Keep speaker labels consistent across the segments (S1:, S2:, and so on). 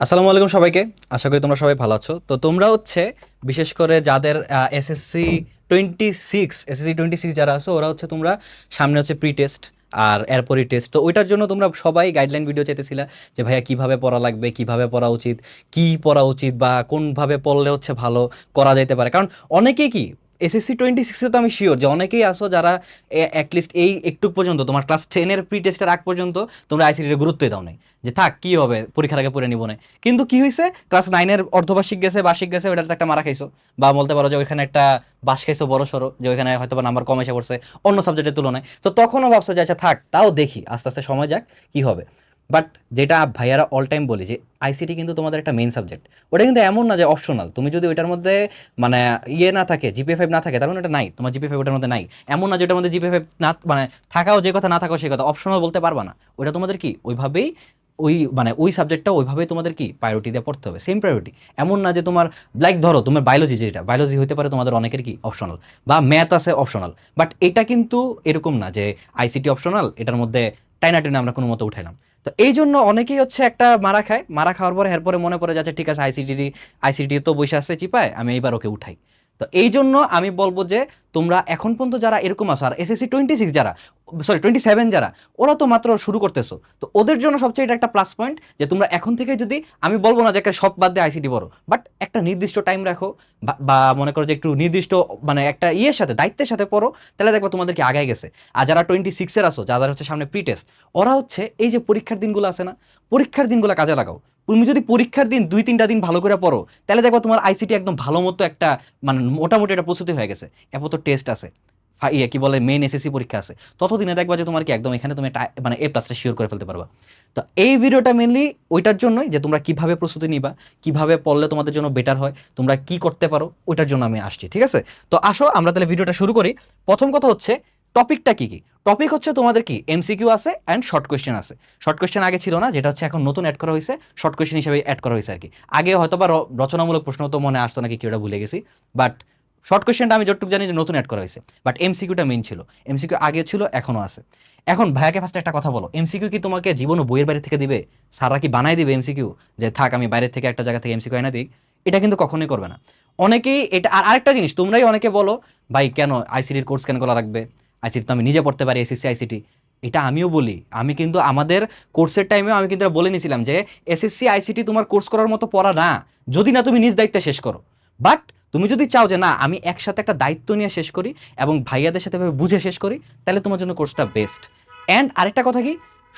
S1: আসসালামু আলাইকুম সবাইকে। আশা করি তোমরা সবাই ভালো আছো। তো তোমরা হচ্ছে, বিশেষ করে যাদের SSC twenty six SSC twenty six যারা আছো, ওরা হচ্ছে তোমরা সামনে হচ্ছে প্রি টেস্ট আর এরপরই টেস্ট তো ওইটার জন্য তোমরা সবাই গাইডলাইন ভিডিও চাইতেছিলা যে ভাইয়া কীভাবে পড়া লাগবে, কীভাবে পড়া উচিত, কি পড়া উচিত বা কোনভাবে পড়লে হচ্ছে ভালো করা যেতে পারে। কারণ অনেকেই কি এসএসসি টোয়েন্টি সিক্সে তো আমি শিওর যে অনেকেই আসো যারা অ্যাটলিস্ট এই একটু পর্যন্ত, তোমার ক্লাস টেনের প্রি টেস্টের আগ পর্যন্ত তোমরা আইসিটির গুরুত্বই দাও নাই। যে থাক, কি হবে? পরীক্ষার আগে পড়ে নিব না কিন্তু কি হয়েছে ক্লাস নাইনের অর্ধবার্ষিক গেছে, বার্ষিক গেছে, ওটাতে একটা মারা খাইছো। বা বলতে পারো যে ওইখানে একটা বাস খাইছো বড় সড়ো, যে ওইখানে হয়তো বা নাম্বার কম এসে পড়ছে, অন্য সাবজেক্টের তুলনায়। তো তখনও ভাবছ যে আচ্ছা থাক, তাও দেখি, আস্তে আস্তে সময় যাক, কি হবে? বাট যেটা ভাইয়ারা অল টাইম বলি যে আইসিটি কিন্তু তোমাদের একটা মেইন সাবজেক্ট ওটা কিন্তু এমন না যে অপশনাল তুমি যদি ওইটার মধ্যে মানে ইয়ে না থাকে জিপি ফাইভ না থাকে মানে ওটা নাই। তোমার জিপি ফাইভ ওটার মধ্যে নাই। এমন না যেটার মধ্যে জিপি ফাইভ না মানে থাকাও যে কথা, না থাকাও সেই কথা অপশনাল বলতে পারবা না। ওটা তোমাদের কি? ওইভাবেই ওই মানে ওই সাবজেক্টটা ওইভাবেই তোমাদের কি? প্রায়োরিটি দিয়ে পড়তে হবে। সেম প্রায়োরিটি এমন না যে তোমার লাইক ধরো তোমার বায়োলজি যেটা বায়োলজি হতে পারে তোমাদের অনেকের কি? অপশনাল বা ম্যাথ আছে অপশনাল বাট এটা কিন্তু এরকম না যে আইসিটি অপশনাল এটার মধ্যে টাইনা টেনে আমরা কোনো মতো উঠাইলাম। তো এই জন্য অনেকেই হচ্ছে একটা মারা খায়। মারা খাওয়ার পরে এরপরে মনে পড়ে যাচ্ছে, ঠিক আছে আইসিটি আইসিটি তো বসে আসছে চিপায়, আমি এইবার ওকে উঠাই। তো এই জন্য আমি বলব যে তোমরা এখন পর্যন্ত যারা এরকম আছো, আর এসএসসি টোয়েন্টি সিক্স যারা সরি টোয়েন্টি সেভেন যারা, ওরা তো মাত্র শুরু করতেছো। তো ওদের জন্য সবচেয়ে এটা একটা প্লাস পয়েন্ট যে তোমরা এখন থেকে যদি, আমি বলব না যে একটা সব বাদ দিয়ে আইসিটি বড় বাট একটা নির্দিষ্ট টাইম রাখো, বা- বা মনে করো যে একটু নির্দিষ্ট মানে একটা ইয়ের সাথে, দায়িত্বের সাথে পড়ো, তাহলে দেখব তোমাদেরকে আগায় গেছে। আর যারা টোয়েন্টি সিক্সের আসো যাদের হচ্ছে সামনে প্রি টেস্ট ওরা হচ্ছে এই যে পরীক্ষার দিনগুলো আছে না, পরীক্ষার দিনগুলো কাজে লাগাও। তুমি যদি পরীক্ষার দিন দুই, তিনটা দিন ভালো করে পড়ো, তাহলে দেখব তোমার আইসিটি একদম ভালো মতো একটা মানে মোটামুটি একটা প্রস্তুতি হয়ে গেছে। এরপর তো টেস্ট আছে। ইয়ে কি বলে মেন এসএসসি পরীক্ষা আছে। ততদিনে দেখবা যে তোমার কি একদম এখানে তুমি মানে এ প্লাসটা শিওর করে ফেলতে পারবা। তো এই ভিডিওটা মেনলি ওইটার জন্যই যে তোমরা কীভাবে প্রস্তুতি নিবা, কীভাবে পড়লে তোমাদের জন্য বেটার হয়, তোমরা কি করতে পারো, ওইটার জন্য আমি আসছি, ঠিক আছে? তো আসো, আমরা তাহলে ভিডিওটা শুরু করি। প্রথম কথা হচ্ছে, টপিকটা কি কি? টপিক হচ্ছে তোমাদের কি? এমসিকিউ আছে অ্যান্ড শর্ট কোয়েশ্চেন আছে। শর্ট কোয়েশ্চেন আগে ছিল না, যেটা হচ্ছে এখন নতুন অ্যাড করা হয়েছে শর্ট কোয়েশ্চেন হিসেবে অ্যাড করা হয়েছে আর কি। আগে হয়তো বা রচনামূলক প্রশ্ন তো মনে আসতো নাকি, কি ওটা ভুলে গেছি। বাট শর্ট কোয়েশ্চেনটা আমি যতটুকু জানি যে নতুন অ্যাড করা হয়েছে বাট এমসিকিউটা মেইন ছিল। এমসিকিউ আগে ছিল, এখনও আছে। এখন ভাইয়াকে ফার্স্টে একটা কথা বলো এমসিকিউ কি তোমাকে জীবন বইয়ের বাইরে থেকে দিবে? সারা কি বানাই দিবে এমসিকিউ যে থাক, আমি বাইরে থেকে একটা জায়গা থেকে এমসিকিউ এনে দিই। এটা কিন্তু কখনোই করবে না। অনেকেই এটা, আর আরেকটা জিনিস, তোমরাই অনেকে বলো, ভাই, কেন আইসিটির কোর্স কেন করা লাগবে? আইসিটি তো আমি নিজে পড়তে পারি এসএসসি আইসিটি এটা আমিও বলি। আমি কিন্তু আমাদের কোর্সের টাইমেও আমি কিন্তু বলে নিয়েছিলাম যে এসএসসি আইসিটি তোমার কোর্স করার মতো পড়া না। যদি না তুমি নিজ দায়িত্বে শেষ করো। বাট তুমি যদি চাও যে না, আমি একসাথে একটা দায়িত্ব নিয়ে শেষ করি এবং ভাইয়াদের সাথে বুঝে শেষ করি, তাহলে তোমার জন্য কোর্সটা বেস্ট অ্যান্ড আরেকটা কথা কি?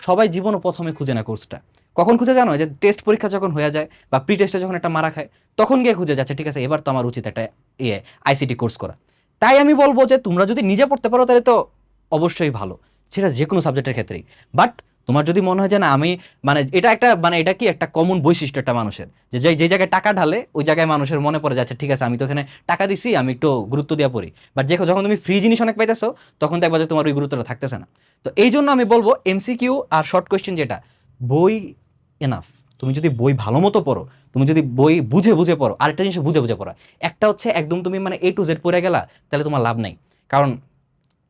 S1: সবাই জীবনও প্রথমে খুঁজে না কোর্সটা কখন খুঁজে জানো? যে টেস্ট পরীক্ষা যখন হয়ে যায় বা প্রি টেস্টে যখন একটা মারা খায়, তখন গিয়ে খুঁজে যাচ্ছে, ঠিক আছে, এবার তো আমার উচিত একটা ইয়ে আইসিটি কোর্স করা। তাই আমি বলব যে তোমরা যদি নিজে পড়তে পারো, তাহলে তো অবশ্যই ভালো। সেটা যে কোনো সাবজেক্টের ক্ষেত্রেই। বাট তোমার যদি মনে হয় যে না, আমি মানে এটা একটা মানে এটা কি একটা কমন বৈশিষ্ট্য একটা মানুষের? যে যে- জায়গায় টাকা ঢালে, ওই জায়গায় মানুষের মনে পড়ে যাচ্ছে ঠিক আছে, আমি তো এখানে টাকা দিছি, আমি একটু গুরুত্ব দিয়ে পড়ি। বাট যে যখন তুমি ফ্রি জিনিস অনেক পাইতেছো, তখন দেখবা যে তোমার ওই গুরুত্বটা থাকতেছে না। তো এই জন্য আমি বলব এমসিকিউ আর শর্ট কোয়েশ্চেন যেটা, বই এনাফ তুমি যদি বই ভালো মতো পড়ো, তুমি যদি বই বুঝে বুঝে পড়ো, আরেকটা জিনিস বুঝে বুঝে পড়া। একটা হচ্ছে, একদম তুমি মানে এ টু জেড পড়ে গেলা, তাহলে তোমার লাভ নাই। কারণ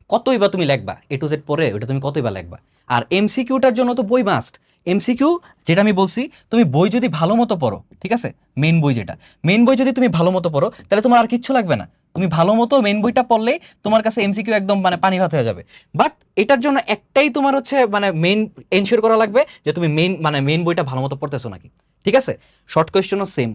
S1: কতই বা তুমি লেখবা এ টু জেড পরে ওটা তুমি কতই বা লেখবা। আর এমসিকিউটার জন্য তো বই মাস্ট এমসিকিউ যেটা আমি বলছি, তুমি বই যদি ভালো মতো পড়ো, ঠিক আছে? মেন বই যেটা। মেন বই যদি তুমি ভালো মতো পড়ো, তাহলে তোমার আর কিচ্ছু লাগবে না। তুমি ভালো মতো মেন বইটা পড়লেই তোমার কাছে এমসিকিউ একদম মানে পানি ভাত হয়ে যাবে। বাট এটার জন্য একটাই তোমার হচ্ছে মানে মেইন এনশিওর করা লাগবে যে তুমি মেন মানে মেন বইটা ভালো মতো পড়তেছো নাকি। ঠিক আছে? শর্ট কোয়েশ্চেনও সেম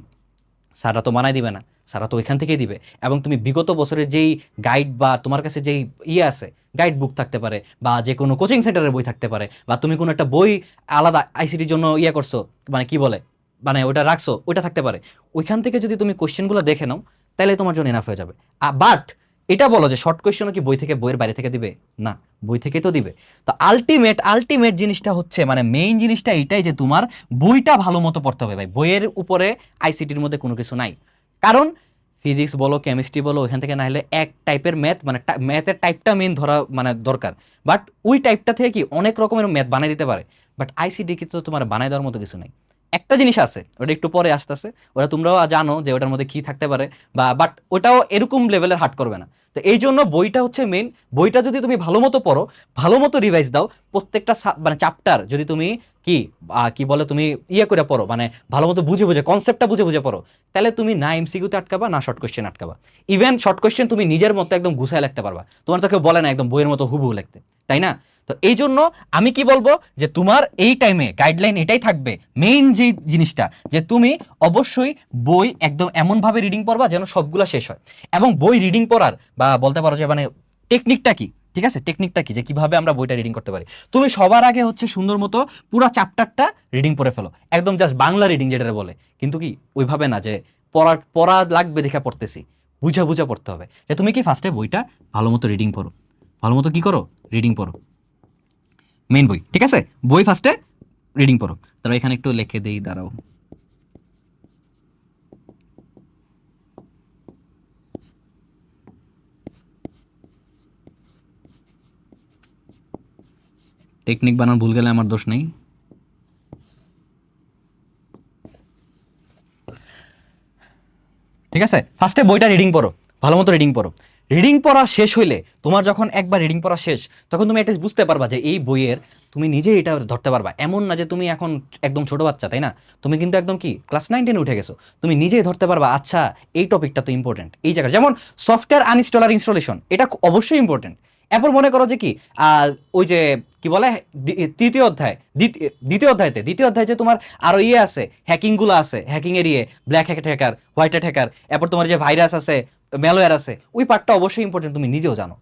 S1: সারা তো বানাই দিবে না। সারা তো ওইখান থেকেই দিবে। এবং তুমি বিগত বছরের যেই গাইড বা তোমার কাছে যেই ইয়ে আছে গাইড বুক থাকতে পারে বা যে কোনো কোচিং সেন্টারের বই থাকতে পারে বা তুমি কোনো একটা বই আলাদা আইসিটির জন্য ইয়ে করছ মানে কি বলে মানে ওটা রাখছো, ওইটা থাকতে পারে। ওইখান থেকে যদি তুমি কোশ্চেনগুলো দেখে নাও, তাহলে তোমার জন্য এনাফ হয়ে যাবে। বাট এটা বলো যে শর্ট কোয়েশ্চেনও কি বই থেকে, বইয়ের বাইরে থেকে দিবে? না, বই থেকেই তো দিবে। তো আলটিমেট আলটিমেট জিনিসটা হচ্ছে মানে মেইন জিনিসটা এটাই যে তোমার বইটা ভালো মতো পড়তে হবে ভাই। বইয়ের উপরে আইসিটির মধ্যে কোনো কিছু নাই। কারণ ফিজিক্স বলো কেমিস্ট্রি বলো, ওইখান থেকে না হলে এক টাইপের ম্যাথ মানে ম্যাথের টাইপটা মেন ধরা মানে দরকার। বাট ওই টাইপটা থেকে কি অনেক রকমের ম্যাথ বানিয়ে দিতে পারে? বাট আইসিডি কিন্তু তোমার বানাই দেওয়ার মতো কিছু নেই। একটা জিনিস আছে, ওটা একটু পরে আসতেছে, ওটা তোমরাও জানো যে ওটার মধ্যে কি থাকতে পারে, বা বাট ওটাও এরকম লেভেলের হার্ট করবে না। তো এই জন্য বইটা হচ্ছে মেন বইটা যদি তুমি ভালো মতো পড়ো, ভালো মতো রিভাইজ দাও, প্রত্যেকটা মানে চ্যাপ্টার যদি তুমি কি কি বলে তুমি ইয়ে করে পড়ো মানে ভালো মতো বুঝে বুঝে কনসেপ্টটা বুঝে বুঝে পড়ো, তাহলে তুমি না এমসিকিউতে আটকাবা, না শর্ট কোয়েশ্চেন আটকাবা। ইভেন শর্ট কোশ্চেন তুমি নিজের মতো একদম গুছায় লিখতে পারবা। তোমার তো কেউ বলে না একদম বইয়ের মতো হুবহু লিখতে। তাই না? তো এই জন্য আমি কি বলব যে তোমার এই টাইমে গাইডলাইন এটাই থাকবে মেইন যে জিনিসটা, যে তুমি অবশ্যই বই একদম এমনভাবে রিডিং পড়বা যেন সবগুলা শেষ হয়। এবং বই রিডিং পড়ার বা বলতে পারো যে মানে টেকনিকটা কি? ঠিক আছে? টেকনিকটা কি? যে কীভাবে আমরা বইটা রিডিং করতে পারি। তুমি সবার আগে হচ্ছে সুন্দর মতো পুরো চ্যাপ্টারটা রিডিং পড়ে ফেলো। একদম জাস্ট বাংলা রিডিং যেটা বলে। কিন্তু কি? ওইভাবে না যে পড়া পড়া লাগবে দেখে পড়তেছি। বুঝা বুঝা পড়তে হবে। যে তুমি কি ফার্স্টে বইটা ভালো মতো রিডিং পড়ো। ভালো মতো কি করো? রিডিং পড়ো। মেন বই, ঠিক আছে? বই ফার্স্টে রিডিং পড়ো। তারা এখানে একটু লিখে দেই, দাঁড়াও। টেকনিক বানান ভুল গেলে আমার দোষ নেই। ঠিক আছে? ফার্স্টে বইটা রিডিং পড়ো। ভালো মতো রিডিং পড়ো। রিডিং পড়া শেষ হইলে তোমার যখন একবার রিডিং পড়া শেষ, তখন তুমি এটা বুঝতে পারবা যে এই বইয়ের তুমি নিজে এটা ধরতে পারবা। এমন না যে তুমি এখন একদম ছোট বাচ্চা, তাই না? তুমি কিন্তু একদম কি? ক্লাস নাইন টেনে উঠে গেছো। তুমি নিজেই ধরতে পারবা আচ্ছা এই টপিকটা তো ইম্পর্টেন্ট এই জায়গায়, যেমন সফটওয়্যার আনইনস্টলার ইনস্টলেশন এটা অবশ্যই ইম্পর্টেন্ট এরপর মনে করো যে কি ওই যে, কি বলে? তৃতীয় অধ্যায় দ্বিতীয় অধ্যায়তে, দ্বিতীয় অধ্যায় যে তোমার আরও ইয়ে আছে হ্যাকিংগুলো আছে হ্যাকিং এর ইয়ে black hat hacker white hat hacker এরপর তোমার যে ভাইরাস আছে ম্যালওয়্যার আছে, ওই পার্টটা অবশ্যই ইম্পর্টেন্ট তুমি নিজেও জানো।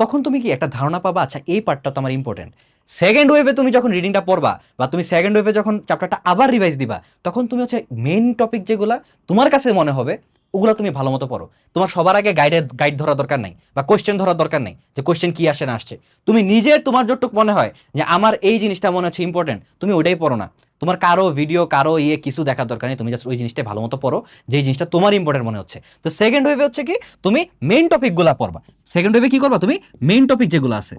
S1: তখন তুমি কি একটা ধারণা পাবা আচ্ছা এই পার্টটা তো আমার ইম্পর্টেন্ট সেকেন্ড ওয়েভে তুমি যখন রিডিংটা পড়বা, বা তুমি সেকেন্ড ওয়েভে যখন চ্যাপ্টারটা আবার রিভাইজ দিবা, তখন তুমি হচ্ছে মেইন টপিক যেগুলো তোমার কাছে মনে হবে ওগুলো তুমি ভালো মতো পড়ো। তোমার সবার আগে গাইডের গাইড ধরা দরকার নাই বা কোশ্চেন ধরার দরকার নেই যে কোশ্চেন কি আসে না আসছে। তুমি নিজের তোমার যতটুক মনে হয় যে আমার এই জিনিসটা মনে হচ্ছে ইম্পর্টেন্ট তুমি ওইটাই পড়ো না। তোমার কারও ভিডিও কারও ইয়ে কিছু দেখার দরকার নেই, তুমি জাস্ট ওই জিনিসটা ভালো মতো পড়ো যে জিনিসটা তোমার ইম্পর্টেন্ট মনে হচ্ছে। তো সেকেন্ড ওয়েভে হচ্ছে কি, তুমি মেইন টপিকগুলো পড়বা। সেকেন্ড ওয়েভে কি করবা তুমি? মেইন টপিক যেগুলো আছে।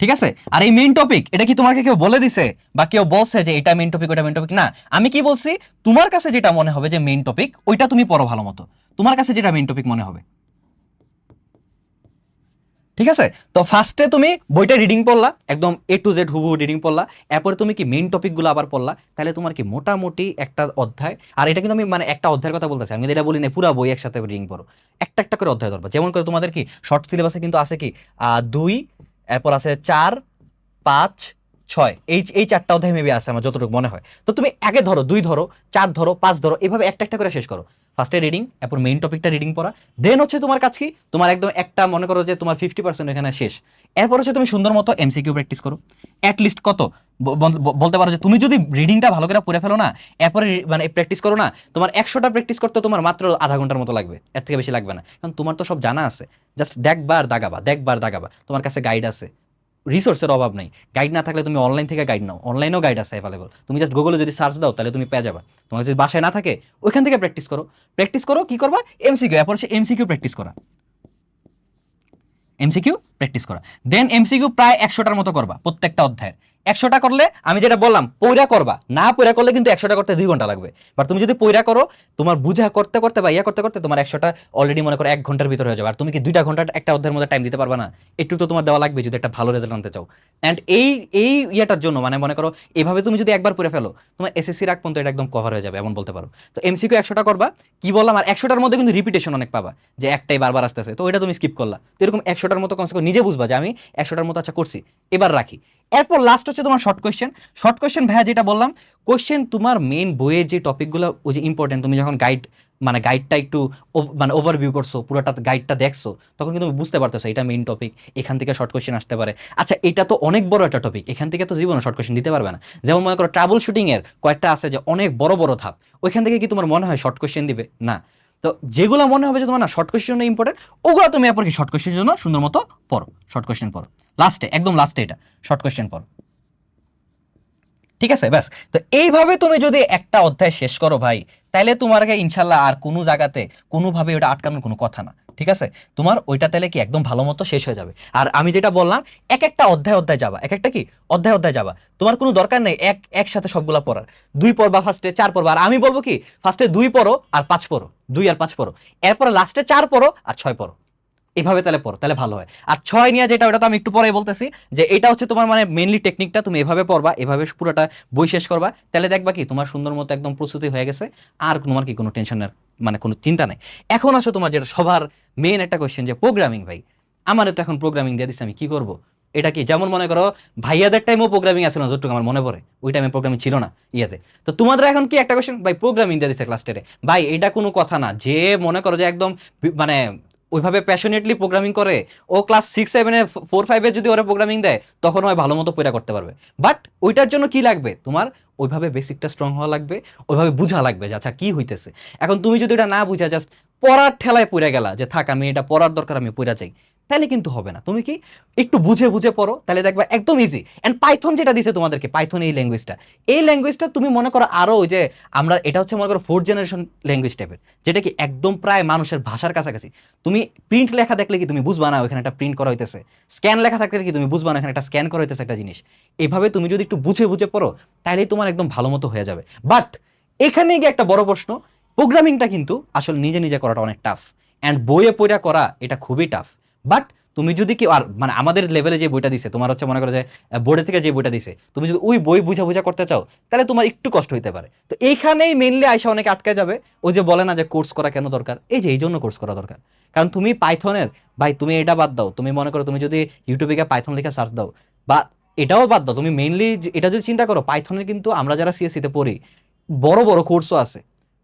S1: ঠিক আছে? আর এই মেইন টপিক এটা কি তোমাকে কেউ বলে দিছে? বা কেউ বলছে যে এটা মেইন টপিক ওটা মেইন টপিক না, আমি কি বলছি? তোমার কাছে যেটা মনে হবে যে মেইন টপিক ওইটা তুমি পড়ো ভালো মতো। তোমার কাছে যেটা মেইন টপিক মনে হবে। ঠিক আছে? তো ফার্স্টে তুমি বইটা রিডিং পড়লা, একদম এ টু জেড হুবহু রিডিং পড়লা, এরপরে তুমি কি মেইন টপিকগুলো আবার পড়লা, তাহলে তোমার কি মোটামুটি একটা অধ্যায়, আর এটা কিন্তু আমি মানে একটা অধ্যায়ের কথা বলতেছি, আমি এটা বলি না পুরো বই একসাথে রিডিং পড়ো। একটা একটা করে অধ্যায় ধরবা। যেমন করে তোমাদের কি শর্ট সিলেবাসে কিন্তু আছে কি দুই এরপর আছে চার পাঁচ ছয়। এই এই চারটা অধ্যায় মেবি আছে আমার, যতটুকু মনে হয়। তো তুমি আগে ধরো, দুই ধরো, চার ধরো, পাঁচ ধরো, এভাবে একটা একটা করে শেষ করো। ফার্স্টে রিডিং এরপর মেইন টপিকটা রিডিং পড়া। দেন হচ্ছে তোমার কাছে কি? তোমার একদম একটা মনে করো যে তোমার ফিফটি পার্সেন্ট এখানে শেষ। এরপর হচ্ছে তুমি সুন্দর মতো এমসিকিউ প্র্যাকটিস করো। অ্যাটলিস্ট কত? বলতে পারো যে তুমি যদি রিডিংটা ভালো করে পড়ে ফেলো না, এরপরে মানে প্র্যাকটিস করো না, তোমার একশোটা প্র্যাকটিস করতে তোমার মাত্র আধা ঘণ্টার মতো লাগবে। এর থেকে বেশি লাগবে না। কারণ তোমার তো সব জানা আছে। জাস্ট দেখবার দাগাবা দেখবার দাগাবা। তোমার কাছে গাইড আছে। রিসোর্সের অভাব নাই। গাইড না থাকলে তুমি অনলাইন থেকে গাইড নাও। অনলাইনেও গাইড আছে অ্যাভেলেবল তুমি জাস্ট গুগলে যদি সার্চ দাও, তাহলে তুমি পেয়ে যাবা। তোমার যদি বাসায় না থাকে, ওইখান থেকে প্র্যাকটিস করো। প্র্যাকটিস করো, কি করবা? এমসিকিউ এরপর সে এমসিকিউ প্র্যাকটিস করা। এমসিকিউ প্র্যাকটিস করা। দেন এমসিকিউ প্রায় একশোটার মতো করবা, প্রত্যেকটা অধ্যায়ের। একশোটা করলে আমি যেটা বললাম পয়রা করবা। না পয়রা করলে কিন্তু একশোটা করতে দুই ঘণ্টা লাগবে। বাট তুমি যদি পয়রা করো, তোমার বুঝা করতে করতে বা ইয়া করতে করতে তোমার একশোটা অলরেডি মনে করো এক ঘণ্টার ভিতরে হয়ে যাবে। আর তুমি কি দুইটা ঘণ্টা, একটা অধ্যায়ের মধ্যে টাইম দিতে পারবে না? একটু তো তোমার দেওয়া লাগবে যদি একটা ভালো রেজাল্ট আনতে চাও। অ্যান্ড এই এই ইয়েটার জন্য মানে মনে করো, এভাবে তুমি যদি একবার পড়ে ফেলো, তোমার এসএসসি রাখ পর্যন্ত এটা একদম কভার হয়ে যাবে, এমন বলতে পারো। তো এমসিকিউ একশোটা করবা। কি বললাম? আর একশোটার মধ্যে কিন্তু রিপিটেশন অনেক পাবা, যে একটাই বারবার আসতেছে। তো এটা তুমি স্কিপ করলা। তো এরকম একশোটার মতো কমসে কম নিজে বুঝবা যে আমি একশোটার মতো আচ্ছা করছি। এবার রাখি। এরপর লাস্ট হচ্ছে তোমার শর্ট কোয়েশ্চেন শর্ট কোয়েশ্চেন ভাইয়া যেটা বললাম কোয়েশ্চেন তোমার মেন বইয়ের যে টপিকগুলো ওই যে ইম্পর্টেন্ট তুমি যখন গাইড মানে গাইডটা একটু মানে ওভারভিউ করছ, পুরোটা গাইডটা দেখছ, তখন কিন্তু বুঝতে পারতেছো এটা মেইন টপিক এখান থেকে শর্ট কোয়েশ্চেন আসতে পারে। আচ্ছা এটা তো অনেক বড় একটা টপিক এখান থেকে তো জীবনে শর্ট কোয়েশ্চেন দিতে পারবে না। যেমন মনে করো ট্রাভেল শুটিং এর কয়েকটা আছে যে অনেক বড় বড় ধাপ, ওইখান থেকে কি তোমার মনে হয় শর্ট কোয়েশ্চেন দিবে? না। তো যেগুলো মনে হবে যে তোমার না শর্ট কোয়েশ্চেন জন্য ইম্পর্টেন্ট ওগুলো তুমি এরপর কি শর্ট কোয়েশ্চের জন্য সুন্দর মতো পড়ো শর্ট কোয়েশ্চেন পড়ো। লাস্টে একদম লাস্টে এটা শর্ট কোয়েশ্চেন পড়ো। ঠিক আছে, ব্যাস। তো এইভাবে তুমি যদি একটা অধ্যায় শেষ করো ভাই তাহলে তোমার আগে ইনশাল্লাহ আর কোনো জায়গাতে কোনোভাবে ওটা আটকানোর কোনো কথা না। ঠিক আছে? তোমার ওইটা তাহলে কি একদম ভালো মতো শেষ হয়ে যাবে। আর আমি যেটা বললাম, এক একটা অধ্যায় অধ্যায় যাবা। এক একটা কি? অধ্যায় অধ্যায় যাবা। তোমার কোনো দরকার নেই এক, একসাথে সবগুলা পড়ার। দুই পড়বা ফার্স্টে চার পড়বা। আর আমি বলব কি? ফার্স্টে দুই পড়ো আর পাঁচ পড়ো। দুই আর পাঁচ পড়ো। এরপরে লাস্টে চার পড়ো আর ছয় পড়ো। এভাবে তাহলে পড়ো, তাহলে ভালো হয়। আর ছয় নিয়ে যেটা, ওটা তো আমি একটু পরে বলতেছি, যে এটা হচ্ছে তোমার মানে মেনলি টেকনিকটা তুমি এভাবে পড়বা, এভাবে পুরোটা বই শেষ করবা। তাহলে দেখবা কি, তোমার সুন্দর মতো একদম প্রস্তুতি হয়ে গেছে। আর তোমার কি কোনো টেনশনের মানে কোনো চিন্তা নাই। এখন আসো তোমার যেটা সবার মেন একটা কোয়েশ্চেন যে প্রোগ্রামিং ভাই আমারও তো এখন প্রোগ্রামিং দিয়ে দিচ্ছে আমি কি করব? এটা কি যেমন মনে করো, ভাইয়াদের টাইমও প্রোগ্রামিং আছে না, যতটুকু আমার মনে পড়ে, ওই টাইমে প্রোগ্রামিং ছিল না ইয়াতে। তো তোমাদের এখন কি একটা কোয়েশ্চেন ভাই প্রোগ্রামিং দিয়ে দিচ্ছে ক্লাস টেনে ভাই, এটা কোনো কথা না, যে মনে করো যে একদম মানে ওইভাবে প্যাশনেটলি প্রোগ্রামিং করে, ও ক্লাস সিক্স সেভেনে ফোর ফাইভে যদি ওরা প্রোগ্রামিং দেয়, তখন ওই ভালো মতো পয়রা করতে পারবে। বাট ওইটার জন্য কি লাগবে? তোমার ওইভাবে বেসিকটা স্ট্রং হওয়া লাগবে, ওইভাবে বুঝা লাগবে যে আচ্ছা কী হইতেছে? এখন তুমি যদি এটা না বুঝা জাস্ট পড়ার ঠেলায় পড়ে গেলা যে, থাক, আমি এটা পড়ার দরকার, আমি পড়া চাই তাহলে কিন্তু হবে না। তুমি কি একটু বুঝে বুঝে পড়ো, তাহলে দেখবা একদম ইজি অ্যান্ড পাইথন যেটা দিছে তোমাদেরকে পাইথন এই ল্যাঙ্গুয়েজটা এই ল্যাঙ্গুয়েজটা তুমি মনে করো আরও ওই যে আমরা, এটা হচ্ছে মনে করো ফোর্থ জেনারেশন ল্যাঙ্গুয়েজ টাইপের যেটা কি একদম প্রায় মানুষের ভাষার কাছাকাছি। তুমি প্রিন্ট লেখা দেখলে কি তুমি বুঝবা না ওখানে একটা প্রিন্ট করা হইতেছে? স্ক্যান লেখা থাকলে কি তুমি বুঝবা না এখানে একটা স্ক্যান করা হইতেছে একটা জিনিস? এভাবে তুমি যদি একটু বুঝে বুঝে পড়ো তাহলেই তোমার একদম ভালো মতো হয়ে যাবে। বাট এখানে গিয়ে একটা বড় প্রশ্ন প্রোগ্রামিংটা কিন্তু আসলে নিজে নিজে করাটা অনেক টাফ অ্যান্ড বইয়ে পড়া করা এটা খুবই টাফ বাট তুমি যদি কি, আর মানে আমাদের লেভেলে যে বইটা দিছে, তোমার হচ্ছে মনে করো যে বোর্ডে থেকে যে বইটা দিছে, তুমি যদি ওই বই বুঝা বুঝা করতে চাও, তাহলে তোমার একটু কষ্ট হইতে পারে। তো এইখানেই মেনলি আইসা অনেকে আটকে যাবে। ও যে বলে না যে কোর্স করা কেন দরকার? এই যে, এই জন্য কোর্স করা দরকার। কারণ তুমি পাইথনের ভাই তুমি এটা বাদ দাও। তুমি মনে করো তুমি যদি ইউটিউবে গিয়ে পাইথন লিখে সার্চ দাও, বা এটাও বাদ দাও। তুমি মেইনলি এটা যদি চিন্তা করো পাইথনের কিন্তু আমরা যারা সিএসসিতে পড়ি, বড় বড় কোর্সও আছে।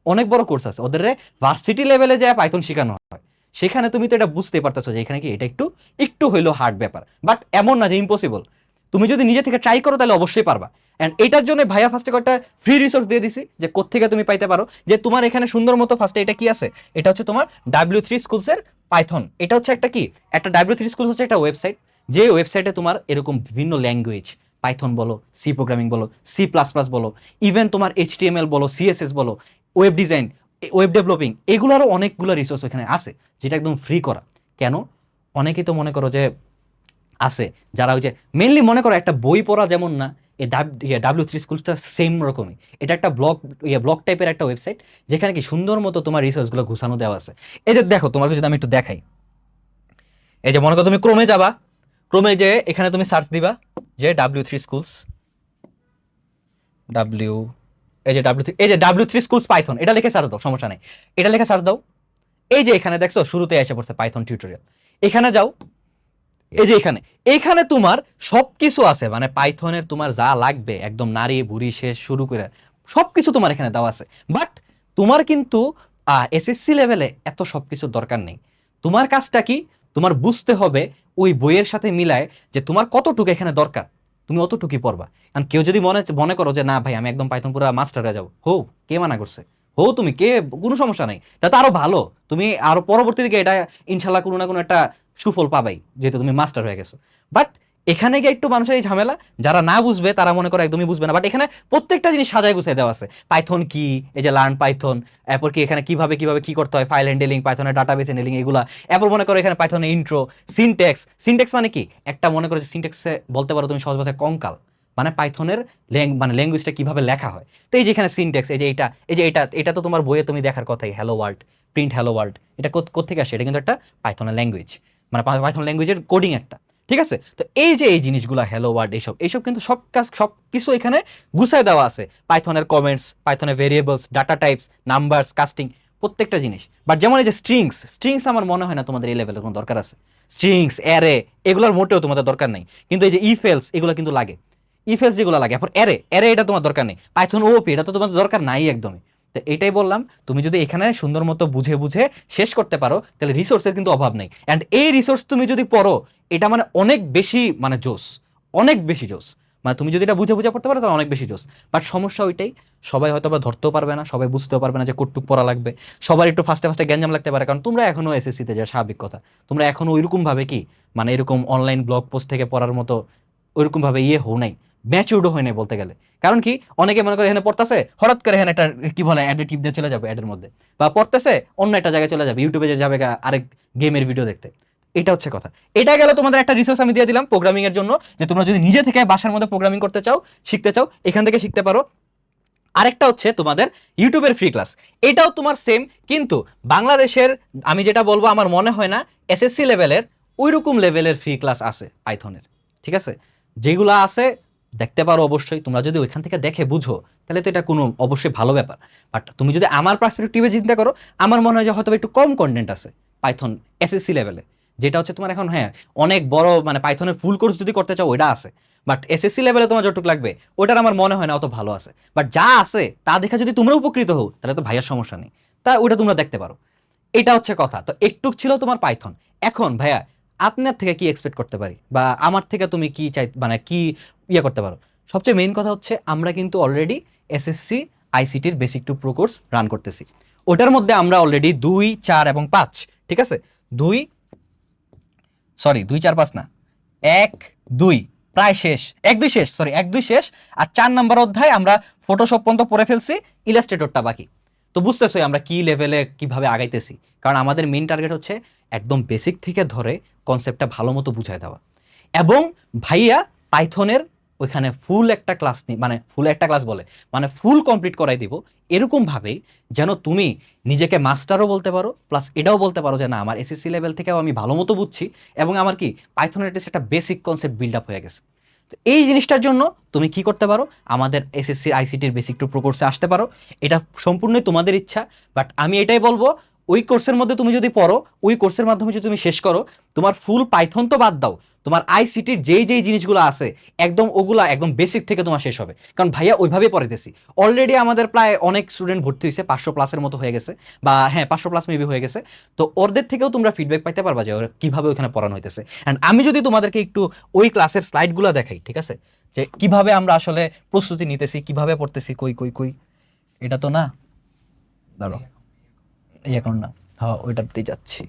S1: অনেক বড় কোর্স আছে। ওদের ভার্সিটি লেভেলে যায় পাইথন শেখানো হয় সেখানে তুমি তো এটা বুঝতে পারতেছো যে এখানে কি এটা একটু একটু হইল হার্ড ব্যাপার। বাট এমন না যে ইম্পসিবল তুমি যদি নিজে থেকে ট্রাই করো তাহলে অবশ্যই পারবা। অ্যান্ড এটার জন্য ভাইয়া ফার্স্টে কয়েকটা ফ্রি রিসোর্স দিয়ে দিছি যে কোত্থেকে তুমি পাইতে পারো। যে তোমার এখানে সুন্দর মতো ফার্স্টে এটা কি আছে? এটা হচ্ছে তোমার ডাব্লিউ থ্রি স্কুলসের পাইথন এটা হচ্ছে একটা কি? একটা ডাব্লিউ থ্রি স্কুলস হচ্ছে একটা ওয়েবসাইট যে ওয়েবসাইটে তোমার এরকম বিভিন্ন ল্যাঙ্গুয়েজ পাইথন বলো সি প্রোগ্রামিং বলো সি প্লাস প্লাস বলো ইভেন তোমার এইচটিএমএল বলো সিএসএস বলো ওয়েব ডিজাইন ওয়েব ডেভেলপিং এগুলোরও অনেকগুলো রিসোর্স এখানে আছে, যেটা একদম ফ্রি করা। কেন? অনেকেই তো মনে করো যে আছে, যারা ওই যে মেনলি মনে করো একটা বই পড়া যেমন না এই ডাব্লিউ থ্রি স্কুলসটা সেম রকমই। এটা একটা ব্লগ ইয়ে ব্লগ টাইপের একটা ওয়েবসাইট যেখানে কি সুন্দর মতো তোমার রিসোর্সগুলো ঘুষানো দেওয়া আছে। এই যে দেখো, তোমাকে যদি আমি একটু দেখাই। এই যে মনে করো তুমি ক্রমে যাবা, ক্রমে যে এখানে তুমি সার্চ দিবা, যে ডাব্লিউ থ্রি স্কুলস ডাব্লিউ এই যে ডাব্লিউ এই যে ডাব্লিউ থ্রি স্কুলস পাইথন এটা লিখে সার্চ দাও, সমস্যা নেই। এটা লিখে সার্চ দাও। এই যে এখানে দেখছ, শুরুতে এসে পড়ছে পাইথন টিউটোরিয়াল এখানে যাও। এই যে এখানে এখানে তোমার সব কিছু আছে মানে পাইথনের তোমার যা লাগবে, একদম নারী, বুড়ি, শেষ, শুরু করে সব কিছু তোমার এখানে দেওয়া আছে। বাট তোমার কিন্তু এসএসসি লেভেলে এত সব কিছুর দরকার নেই। তোমার কাজটা কি? তোমার বুঝতে হবে ওই বইয়ের সাথে মিলায় যে তোমার কতটুকু এখানে দরকার। তুমি অতটুকুই পড়বা। কারণ কেউ যদি মনে মনে করো যে, না ভাই, আমি একদম পাইথন পুরো মাস্টার হয়ে যাব। হো, কে মানা করছে? হো, তুমি কে? কোনো সমস্যা নাই। তাতে আরও আরও ভালো। তুমি আরও পরবর্তী দিকে এটা ইনশাল্লাহ কোনো না কোনো একটা সুফল পাবাই, যেহেতু তুমি মাস্টার হয়ে গেছো। বাট এখানে গিয়ে একটু মানুষের এই ঝামেলা, যারা না বুঝবে তারা মনে করে একদমই বুঝবে না। বাট এখানে প্রত্যেকটা জিনিস সাজায় গুছাই দেওয়া আছে। পাইথন কি? এই যে লার্ন পাইথন এরপর কি এখানে কীভাবে কীভাবে কি করতে হয়? ফাইল হ্যান্ডেলিং পাইথনের ডাটাবেস হ্যান্ডেলিং এগুলা। এরপর মনে করো এখানে পাইথনের ইন্ট্রো সিনটেক্স সিনটেক্স মানে কি? একটা মনে করো যে সিনটেক্সে বলতে পারো তুমি সহজ ভাষায় কঙ্কাল। মানে পাইথনের ল্যাং মানে ল্যাঙ্গুয়েজটা কীভাবে লেখা হয়। তো এই যে এখানে সিনটেক্স এই যে এটা, এই যে এটা এটা তো তোমার বইয়ে তুমি দেখার কথাই। Hello world print hello world এটা কোথ- কোত্থেকে আসে? এটা কিন্তু একটা পাইথনের ল্যাঙ্গুয়েজ মানে পাইথন ল্যাঙ্গুয়েজের কোডিং একটা। ঠিক আছে? তো এই যে এই জিনিসগুলো হ্যালো ওয়ার্ড এইসব এইসব কিন্তু সব কাজ, সব কিছু এখানে গুছায় দেওয়া আছে। পাইথনের comments পাইথনের variables data types numbers casting প্রত্যেকটা জিনিস। বাট যেমন এই যে স্ট্রিংস স্ট্রিংস আমার মনে হয় না তোমাদের এই লেভেলের কোনো দরকার আছে। স্ট্রিংস অ্যারে এগুলোর মোটেও তোমাদের দরকার নেই। কিন্তু এই যে ইফেলস এগুলো কিন্তু লাগে। ইফেলস যেগুলো লাগে এখন অ্যারে অ্যারে এটা তোমার দরকার নেই। পাইথন ওপি এটা তো তোমাদের দরকার নাই একদমই। তো এটাই বললাম, তুমি যদি এখানে সুন্দর মতো বুঝে বুঝে শেষ করতে পারো, তাহলে রিসোর্সের কিন্তু অভাব নেই। অ্যান্ড এই রিসোর্স তুমি যদি পড়ো, এটা মানে অনেক বেশি মানে জোস অনেক বেশি জোস মানে তুমি যদি এটা বুঝে বুঝে পড়তে পারো, তাহলে অনেক বেশি জোস বাট সমস্যা ওইটাই, সবাই হয়তো বা ধরতেও পারবে না, সবাই বুঝতেও পারবে না যে কটুক পড়া লাগবে। সবার একটু ফার্স্টে ফার্স্টে গ্যাঞ্জাম লাগতে পারে, কারণ তোমরা এখনও এসএসসিতে যা স্বাভাবিক কথা। তোমরা এখনও ওইরকমভাবে কি? মানে এরকম অনলাইন ব্লগ পোস্ট থেকে পড়ার মতো ওইরকমভাবে ইয়ে হও নাই। ম্যাচিউর্ড হয় নাই বলতে গেলে। কারণ কি? অনেকে মনে করে এখানে পড়তেছে, হঠাৎ করে এখানে একটা, কি বলে অ্যাডে টিপ দিয়ে চলে যাবে অ্যাডের মধ্যে। বা পড়তেছে, অন্য একটা জায়গায় চলে যাবে ইউটিউবে যাবে আরেক গেমের ভিডিও দেখতে। এটা হচ্ছে কথা। এটা গেল তোমাদের একটা রিসোর্স আমি দিয়ে দিলাম প্রোগ্রামিং এর জন্য, যে তোমরা যদি নিজে থেকে বাসার মধ্যে প্রোগ্রামিং করতে চাও, শিখতে চাও, এখান থেকে শিখতে পারো। আরেকটা হচ্ছে তোমাদের ইউটিউবের ফ্রি ক্লাস এটাও তোমার সেম কিন্তু বাংলাদেশের, আমি যেটা বলব আমার মনে হয় না এসএসসি লেভেলের ওই রকম লেভেলের ফ্রি ক্লাস আছে পাইথনের ঠিক আছে? যেগুলো আছে দেখতে পারো অবশ্যই, তোমরা যদি ওইখান থেকে দেখে বুঝো, তাহলে তো এটা কোনো অবশ্যই ভালো ব্যাপার। বাট তুমি যদি আমার পার্সপেক্টিভে চিন্তা করো, আমার মনে হয় যে হয়তো একটু কম কন্টেন্ট আছে পাইথন এসএসসি লেভেলে যেটা হচ্ছে তোমার এখন হ্যাঁ অনেক বড় মানে পাইথনের ফুল কোর্স যদি করতে চাও, ওইটা আছে। বাট এসএসসি লেভেলে তোমার যতটুকু লাগবে ওটার আমার মনে হয় না অত ভালো আছে। বাট যা আছে, তা দেখে যদি তোমরা উপকৃত হও, তাহলে তো ভাইয়ার সমস্যা নেই। তা ওটা তোমরা দেখতে পারো। এটা হচ্ছে কথা। তো একটুক ছিল তোমার পাইথন এখন ভাইয়া, আপনার থেকে কি এক্সপেক্ট করতে পারি? বা আমার থেকে তুমি কি চাই মানে কি ইয়ে করতে পারো। সবচেয়ে মেইন কথা হচ্ছে আমরা কিন্তু already SSC আইসিটির basic to pro course run করতেছি। ওটার মধ্যে আমরা অলরেডি দুই, চার এবং পাঁচ, ঠিক আছে? দুই সরি দুই, চার, পাঁচ না। এক, দুই, প্রায় শেষ। এক, দুই শেষ সরি এক, দুই শেষ। আর চার নাম্বার অধ্যায় আমরা ফটোশপ পর্যন্ত পড়ে ফেলছি ইলাস্ট্রেটরটা বাকি। তো বুঝতেছোই আমরা কি লেভেলে কীভাবে আগাইতেছি, কারণ আমাদের মেইন টার্গেট হচ্ছে একদম বেসিক থেকে ধরে কনসেপ্টটা ভালো মতো বুঝাই দেওয়া। এবং ভাইয়া পাইথনের ওইখানে ফুল একটা ক্লাস নি মানে ফুল একটা ক্লাস বলে মানে ফুল কমপ্লিট করাই দিব। এরকমভাবেই যেন তুমি নিজেকে মাস্টারও বলতে পারো প্লাস এটাও বলতে পারো যে না, আমার এসএসসি লেভেল থেকেও আমি ভালো মতো বুঝছি এবং আমার কি পাইথনের একটা বেসিক কনসেপ্ট বিল্ড আপ হয়ে গেছে। তো এই জিনিসটার জন্য তুমি কি করতে পারো, আমাদের এসএসসি আইসিটির বেসিক টু প্রকোর্সে আসতে পারো। এটা সম্পূর্ণই তোমাদের ইচ্ছা বাট আমি এটাই বলব ওই কোর্সের মধ্যে তুমি যদি পড়ো, ওই কোর্সের মাধ্যমে যদি তুমি শেষ করো, তোমার ফুল পাইথন তো বাদ দাও। তোমার আইসিটির যেই যেই জিনিসগুলো আছে, একদম ওগুলা একদম বেসিক থেকে তোমার শেষ হবে। কারণ ভাইয়া ওইভাবেই পড়াইতেছি। অলরেডি আমাদের প্রায় অনেক স্টুডেন্ট ভর্তি হয়েছে, পাঁচশো প্লাসের মতো হয়ে গেছে, বা হ্যাঁ পাঁচশো প্লাস মেবি হয়ে গেছে। তো ওদের থেকেও তোমরা ফিডব্যাক পাইতে পারবা যে ওরা কীভাবে ওইখানে পড়ানো হইতেছে। অ্যান্ড আমি যদি তোমাদেরকে একটু ওই ক্লাসের স্লাইডগুলো দেখাই, ঠিক আছে? যে কীভাবে আমরা আসলে প্রস্তুতি নিতেছি, কীভাবে পড়তেছি, কই কই কই, এটা তো না? দাঁড়ো এই অ্যাকাউন্ট না। হ্যাঁ ওইটাতেই যাচ্ছি।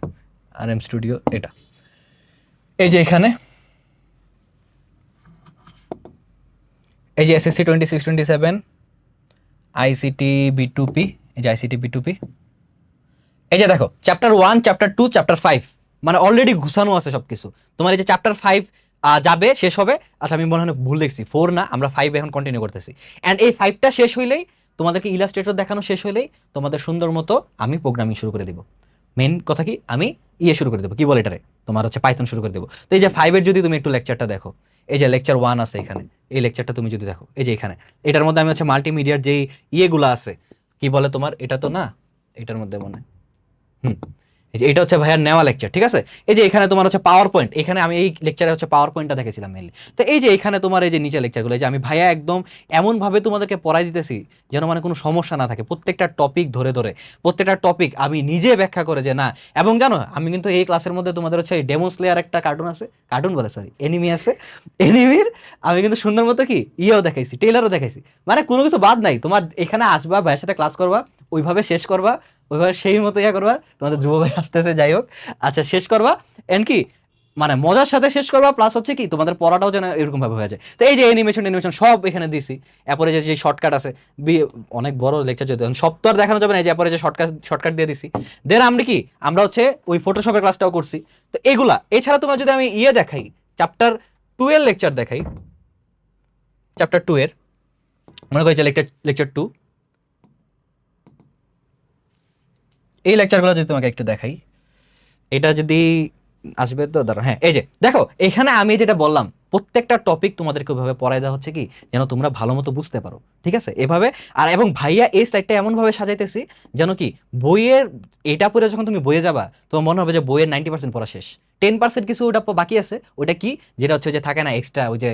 S1: আর এম স্টুডিও এটা। এই যে এখানে। এই যে SSC twenty six twenty seven ICT B to P এই যে আইসিটি বি টু পি এই যে দেখো chapter one chapter two chapter five মানে অলরেডি ঘুষানো আছে সব কিছু তোমার এই যে চ্যাপ্টার ফাইভ যাবে, শেষ হবে। আচ্ছা আমি মনে হয় ভুল দেখছি। ফোর না, আমরা ফাইভ এখন কন্টিনিউ করতেছি। অ্যান্ড এই ফাইভটা শেষ হইলেই তোমাদেরকে ইলাস্ট্রেটর দেখানো শেষ হলেই তোমাদের সুন্দর মতো আমি প্রোগ্রামিং শুরু করে দেবো। মেন কথা কি? আমি ইয়ে শুরু করে দেবো। কি বলে এটারে? তোমার হচ্ছে পাইথন শুরু করে দেবো। তো এই যে ফাইভের যদি তুমি একটু লেকচারটা দেখো, এই যে লেকচার ওয়ান আছে এখানে, এই লেকচারটা তুমি যদি দেখো, এই যে এখানে, এটার মধ্যে আমি হচ্ছে মাল্টিমিডিয়ার যেই ইয়েগুলো আছে, কি বলে তোমার? এটা তো না? এটার মধ্যে মনে। হুম। এই যে এটা হচ্ছে ভাইয়ার নেওয়া লেকচার ঠিক আছে? এই যে এখানে তোমার হচ্ছে পাওয়ার পয়েন্ট এখানে আমি এই লেকচারে হচ্ছে পাওয়ার পয়েন্টটা দেখেছিলাম মেনলি তো এই যে এখানে তোমার এই যে নিচে লেকচারগুলো যে আমি ভাইয়া একদম এমনভাবে তোমাদেরকে পড়াই দিতেছি, যেন মানে কোনো সমস্যা না থাকে। প্রত্যেকটা টপিক ধরে ধরে, প্রত্যেকটা টপিক আমি নিজে ব্যাখ্যা করে যে না, এবং জানো, আমি কিন্তু এই ক্লাসের মধ্যে তোমাদের হচ্ছে ডেমো স্লেয়ার একটা কার্টুন আছে কার্টুন বলে সরি এনিমি আছে। এনিমির আমি কিন্তু সুন্দর মতো কি, ইয়েও দেখাইছি টেলারও দেখাইছি। মানে কোনো কিছু বাদ নাই, তোমার এখানে আসবা, ভাইয়ের সাথে ক্লাস করবা, ওইভাবে শেষ করবা ওইভাবে সেই মতো ইয়া করবা। তোমাদের ধ্রুব ভাই আসতেছে, যাই হোক। আচ্ছা শেষ করবা। এন কি? মানে মজার সাথে শেষ করবা প্লাস হচ্ছে কি, তোমাদের পড়াটাও যেন এরকম ভাবে হয়ে যায়। তো এই যে অ্যানিমেশন অ্যানিমেশন সব এখানে দিছি। এরপরে যে শর্টকাট আছে অনেক বড় লেকচার যেতে সব তো আর দেখানো যাবে না, এই যে এরপরে যে শর্টকাট শর্টকাট দিয়ে দিছি। দেন আমরা কি? আমরা হচ্ছে ওই ফটোশপের ক্লাসটাও করছি। তো এগুলা, এছাড়া তোমার যদি আমি ইয়ে দেখাই চ্যাপ্টার টু এর লেকচার দেখাই চ্যাপ্টার টু এর, মনে করেছে লেকচার লেকচার টু এই লেকচারগুলো যদি তোমাকে একটু দেখাই, এটা যদি আসবে তো দাঁড়া হ্যাঁ এই যে, দেখো, এখানে আমি যেটা বললাম, প্রত্যেকটা টপিক তোমাদেরকে ওইভাবে পড়াই দেওয়া হচ্ছে কি, যেন তোমরা ভালো মতো বুঝতে পারো, ঠিক আছে? এভাবে, আর এবং ভাইয়া এই স্লাইডটা এমনভাবে সাজাইতেছি, যেন কি, বইয়ের, এটা পড়ে যখন তুমি বইয়ে যাবা, তোমার মনে হবে যে বইয়ের নাইনটি পার্সেন্ট পড়া শেষ। টেন পার্সেন্ট কিছু ওটা বাকি আছে, ওটা কি, যেটা হচ্ছে যে থাকে না এক্সট্রা ওই যে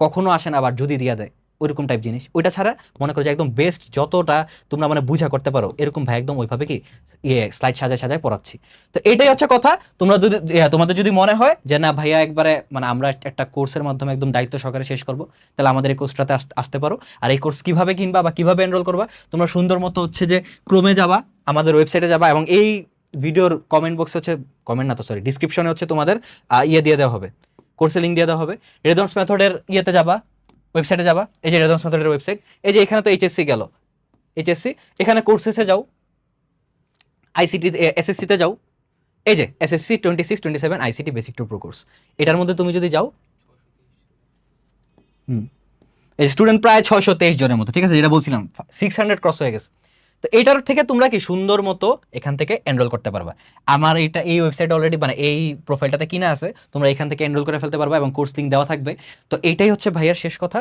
S1: কখনো আসে না আবার যদি দিয়া দেয়। ওইরকম টাইপ জিনিস। ওইটা ছাড়া মনে করো যে একদম বেস্ট যতটা তোমরা মানে বুঝা করতে পারো, এরকম ভাই একদম ওইভাবে কি ইয়ে স্লাইড সাজায় সাজায় পড়াচ্ছি। তো এটাই হচ্ছে কথা, তোমরা যদি তোমাদের যদি মনে হয় যে না ভাইয়া একবারে মানে আমরা একটা কোর্সের মাধ্যমে একদম দায়িত্ব সহকারে শেষ করব, তাহলে আমাদের এই কোর্সটাতে আস- আসতে পারো। আর এই কোর্স কীভাবে কিনবা বা কীভাবে এনরোল করবা, তোমরা সুন্দর মতো হচ্ছে যে ক্রমে যাবা, আমাদের ওয়েবসাইটে যাবা এবং এই ভিডিওর কমেন্ট বক্সে হচ্ছে কমেন্ট না তো সরি ডিসক্রিপশনে হচ্ছে তোমাদের ইয়ে দিয়ে দেওয়া হবে কোর্সের লিঙ্ক দিয়ে দেওয়া হবে। রেদন্স মেথডের ইয়েতে যাবা ওয়েবসাইটে যাবা, এই যে রেজন্স মেথডের ওয়েবসাইট এই যে এখানে তো এইচএসসি গেল। এইচএসসি এখানে কোর্সেসে যাও আইসিটি এসএসসিতে যাও। এই যে SSC twenty six twenty seven ICT basic to pro course এটার মধ্যে তুমি যদি যাও, হুম, এই স্টুডেন্ট প্রায় ছয়শো তেইশ জনের মতো, ঠিক আছে? যেটা বলছিলাম সিক্স হান্ড্রেড ক্রস হয়ে গেছে। তো এটার থেকে তোমরা কি সুন্দর মতো এখান থেকে এনরোল করতে পারবা। আমার এটা এই ওয়েবসাইট অলরেডি মানে এই প্রোফাইলটাতে কিনা আছে, তোমরা এখান থেকে এনরোল করে ফেলতে পারবা এবং কোর্স লিঙ্ক দেওয়া থাকবে। তো এইটাই হচ্ছে ভাইয়ার শেষ কথা।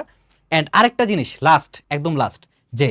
S1: অ্যান্ড আরেকটা জিনিস লাস্ট একদম লাস্ট যে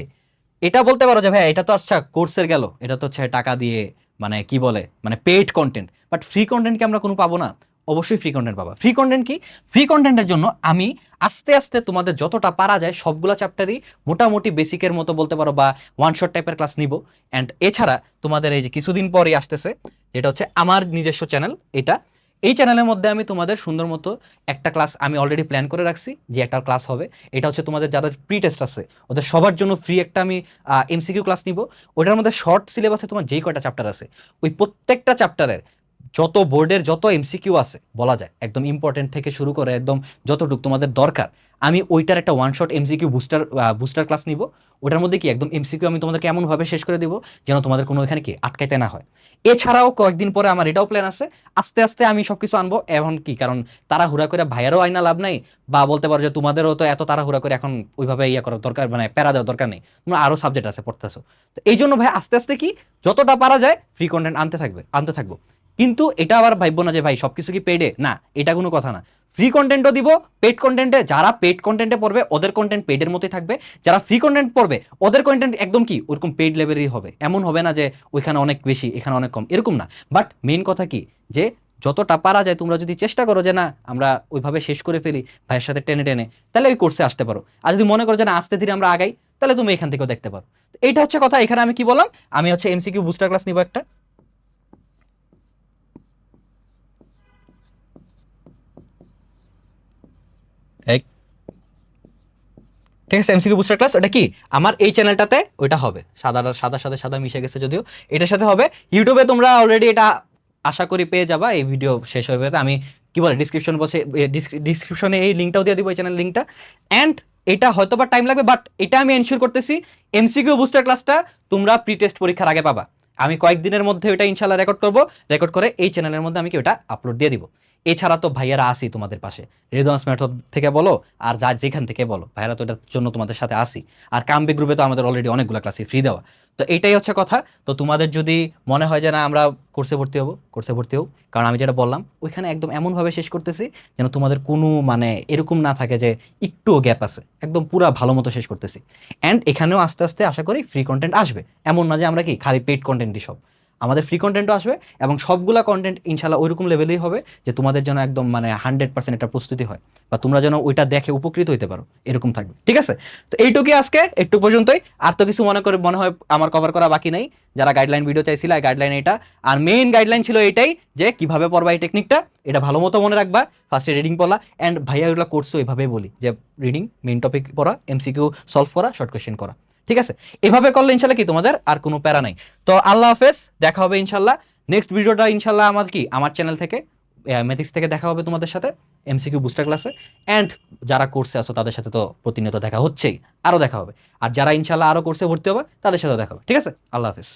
S1: এটা বলতে পারো যে ভাই এটা তো আচ্ছা কোর্সের গেল। এটা তো হচ্ছে টাকা দিয়ে মানে কি বলে মানে paid content but free content কি আমরা কোনো পাবো না? অবশ্যই ফ্রি কন্টেন্ট পাবা। ফ্রি কন্টেন্ট কি? ফ্রি কন্টেন্টের জন্য আমি আস্তে আস্তে তোমাদের যতটা পারা যায় সবগুলো চ্যাপ্টারই মোটামুটি বেসিকের মতো বলতে পারো বা ওয়ান শট টাইপের ক্লাস নিব। অ্যান্ড এছাড়া তোমাদের এই যে কিছুদিন পরেই আসতেছে, যেটা হচ্ছে আমার নিজস্ব চ্যানেল এটা। এই চ্যানেলের মধ্যে আমি তোমাদের সুন্দর মতো একটা ক্লাস আমি অলরেডি প্ল্যান করে রাখছি যে একটা ক্লাস হবে। এটা হচ্ছে তোমাদের যাদের প্রি টেস্ট আছে, ওদের সবার জন্য ফ্রি একটা আমি এমসিকিউ ক্লাস নিব। ওটার মধ্যে শর্ট সিলেবাসে তোমার যেই কয়টা চ্যাপ্টার আছে, ওই প্রত্যেকটা চ্যাপ্টারের যত বোর্ডের যত এমসিকিউ আছে, বলা যায়, একদম ইম্পর্টেন্ট থেকে শুরু করে একদম যতটুকু তোমাদের দরকার, আমি ওইটার একটা one shot MCQ booster booster class নিব। ওটার মধ্যে কি একদম এমসিকিউ আমি তোমাদেরকে এমনভাবে শেষ করে দিব যেন তোমাদের কোনো এখানে কি আটকাইতে না হয়। এছাড়াও কয়েকদিন পরে আমার এটাও প্ল্যান আছে, আস্তে আস্তে আমি সব কিছু আনব। এখন কি? কারণ তারা হুড়া করে ভাইয়ারও আইনা লাভ নাই, বা বলতে পারো যে তোমাদেরও তো এত তারা হুড়া করে এখন ওইভাবে ইয়ে করার দরকার মানে প্যারা দেওয়ার দরকার নেই। তোমরা আরও সাবজেক্ট আছে পড়তেছো। তো এই জন্য ভাই, আস্তে আস্তে কি যতটা পারা যায় ফ্রি কন্টেন্ট আনতে থাকবে, আনতে থাকব। কিন্তু এটা আবার ভাববো না যে ভাই সব কিছু কি পেডে না, এটা কোনো কথা না। ফ্রি কন্টেন্টও দিব পেড কন্টেন্টে যারা পেড কন্টেন্টে পড়বে, ওদের কন্টেন্ট পেডের মতোই থাকবে। যারা ফ্রি কন্টেন্ট পড়বে, ওদের কন্টেন্ট একদম কি, ওরকম পেড লেভেলেরই হবে। এমন হবে না যে, ওইখানে অনেক বেশি, এখানে অনেক কম, এরকম না। বাট মেইন কথা কি, যে যতটা পারা যায়, তোমরা যদি চেষ্টা করো যে, না, আমরা ওইভাবে শেষ করে ফেলি, ভাইয়ের সাথে টেনে টেনে, তাহলে ওই কোর্সে আসতে পারো। আর যদি মনে করো যে, না, আস্তে ধীরে আমরা আগাই, তাহলে তুমি এখান থেকেও দেখতে পারো। এটা হচ্ছে কথা, এখানে আমি কি বললাম? আমি হচ্ছে এমসিকিউ বুস্টার ক্লাস নিব একটা এক ঠিক আছে এমসিকিউ বুস্টার ক্লাস ওটা কি? আমার এই চ্যানেলটাতে ওইটা হবে। সাদা সাদা সাদা সাদা মিশে গেছে যদিও। এটার সাথে হবে। ইউটিউবে তোমরা অলরেডি এটা আশা করি পেয়ে যাবা। এই ভিডিও শেষ হবে আমি কি বলে ডিসক্রিপশন বসে ডিসক্রিপশনে এই লিঙ্কটাও দিয়ে দিব এই চ্যানেল লিঙ্কটা অ্যান্ড এটা হয়তো বা টাইম লাগবে বাট এটা আমি এনশিওর করতেছি এমসিকিউ বুস্টার ক্লাসটা তোমরা প্রি টেস্ট পরীক্ষার আগে পাবা। আমি কয়েকদিনের মধ্যে ওটা ইনশাল্লাহ রেকর্ড করব। রেকর্ড করে এই চ্যানেলের মধ্যে আমি কি ওটা আপলোড দিয়ে দিব। এছাড়া তো ভাইয়ারা আসি তোমাদের পাশে। রেদন্স মেথড থেকে বলো, আর যা যেখান থেকে বলো, ভাইয়ারা তো এটার জন্য তোমাদের সাথে আসি আর কামবে গ্রুপে তো আমাদের অলরেডি অনেকগুলো ক্লাসে ফ্রি দেওয়া। তো এইটাই হচ্ছে কথা। তো তোমাদের যদি মনে হয় যে না, আমরা কোর্সে ভর্তি হব কোর্সে ভর্তি হব, কারণ আমি যেটা বললাম, ওইখানে একদম এমনভাবে শেষ করতেছি যেন তোমাদের কোনো মানে এরকম না থাকে যে একটুও গ্যাপ আছে। একদম পুরো ভালো মতো শেষ করতেছি। অ্যান্ড এখানেও আস্তে আস্তে আশা করি ফ্রি কন্টেন্ট আসবে। এমন না যে আমরা কি খালি পেড কন্টেন্টই সব। আমাদের ফ্রি কন্টেন্টও আসবে এবং সবগুলা কন্টেন্ট ইনশাল্লাহ ওইরকম লেভেলেই হবে যে তোমাদের যেন একদম মানে হান্ড্রেড পার্সেন্ট একটা প্রস্তুতি হয় বা তোমরা যেন ওইটা দেখে উপকৃত হইতে পারো, এরকম থাকবে, ঠিক আছে? তো এইটুকুই আজকে, একটু পর্যন্তই। আর তো কিছু মনে করে মনে হয় আমার কভার করা বাকি নেই। যারা গাইডলাইন ভিডিও চাইছিল গাইডলাইন এটা আর মেইন গাইডলাইন ছিল এটাই যে কীভাবে পড়বা এই টেকনিকটা এটা ভালো মতো মনে রাখবা। ফার্স্টে রিডিং পড়া অ্যান্ড ভাইয়া এগুলো কোর্সও এভাবেই বলি যে রিডিং মেইন টপিক পড়া এমসিকিউ সলভ করা শর্ট কোয়েশ্চেন করা। ঠিক আছে? এভাবে করলে ইনশাল্লাহ কি তোমাদের আর কোনো প্যারা নাই। তো আল্লাহ হাফেজ, দেখা হবে ইনশাল্লাহ। নেক্সট ভিডিওটা ইনশাল্লাহ আমার কি? আমার চ্যানেল থেকে ম্যাথিক্স থেকে দেখা হবে তোমাদের সাথে এমসিকিউ বুস্টার ক্লাসে অ্যান্ড যারা কোর্সে আসো তাদের সাথে তো প্রতিনিয়ত দেখা হচ্ছেই আরও দেখা হবে। আর যারা ইনশাল্লাহ আরও কোর্সে ভর্তি হবে, তাদের সাথেও দেখা হবে। ঠিক আছে? আল্লাহ হাফেজ।